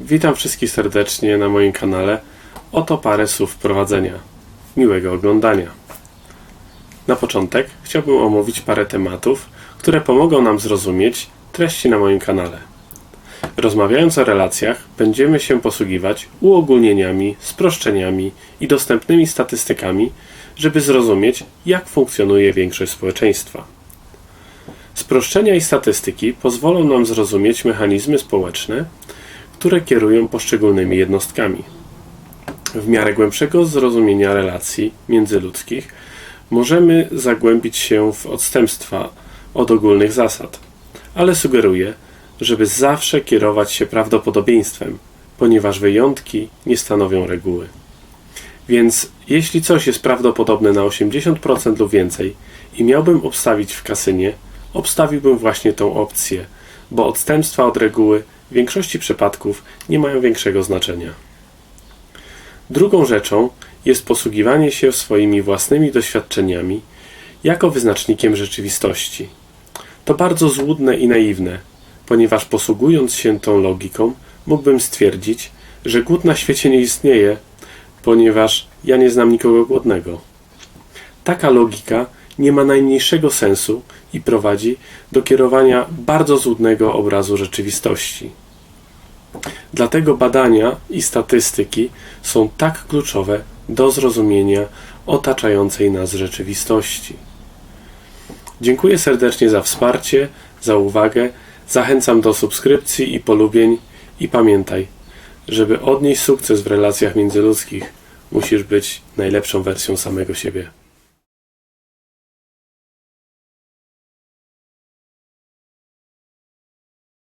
Witam wszystkich serdecznie na moim kanale. Oto parę słów wprowadzenia. Miłego oglądania. Na początek chciałbym omówić parę tematów, które pomogą nam zrozumieć treści na moim kanale. Rozmawiając o relacjach, będziemy się posługiwać uogólnieniami, sproszczeniami i dostępnymi statystykami, żeby zrozumieć, jak funkcjonuje większość społeczeństwa. Sproszczenia i statystyki pozwolą nam zrozumieć mechanizmy społeczne, które kierują poszczególnymi jednostkami. W miarę głębszego zrozumienia relacji międzyludzkich możemy zagłębić się w odstępstwa od ogólnych zasad, ale sugeruję, żeby zawsze kierować się prawdopodobieństwem, ponieważ wyjątki nie stanowią reguły. Więc jeśli coś jest prawdopodobne na 80% lub więcej i miałbym obstawić w kasynie, obstawiłbym właśnie tą opcję, bo odstępstwa od reguły w większości przypadków nie mają większego znaczenia. Drugą rzeczą jest posługiwanie się swoimi własnymi doświadczeniami jako wyznacznikiem rzeczywistości. To bardzo złudne i naiwne, ponieważ posługując się tą logiką, mógłbym stwierdzić, że głód na świecie nie istnieje, ponieważ ja nie znam nikogo głodnego. Taka logika nie ma najmniejszego sensu i prowadzi do kierowania bardzo złudnego obrazu rzeczywistości. Dlatego badania i statystyki są tak kluczowe do zrozumienia otaczającej nas rzeczywistości. Dziękuję serdecznie za wsparcie, za uwagę. Zachęcam do subskrypcji i polubień i pamiętaj, żeby odnieść sukces w relacjach międzyludzkich, musisz być najlepszą wersją samego siebie.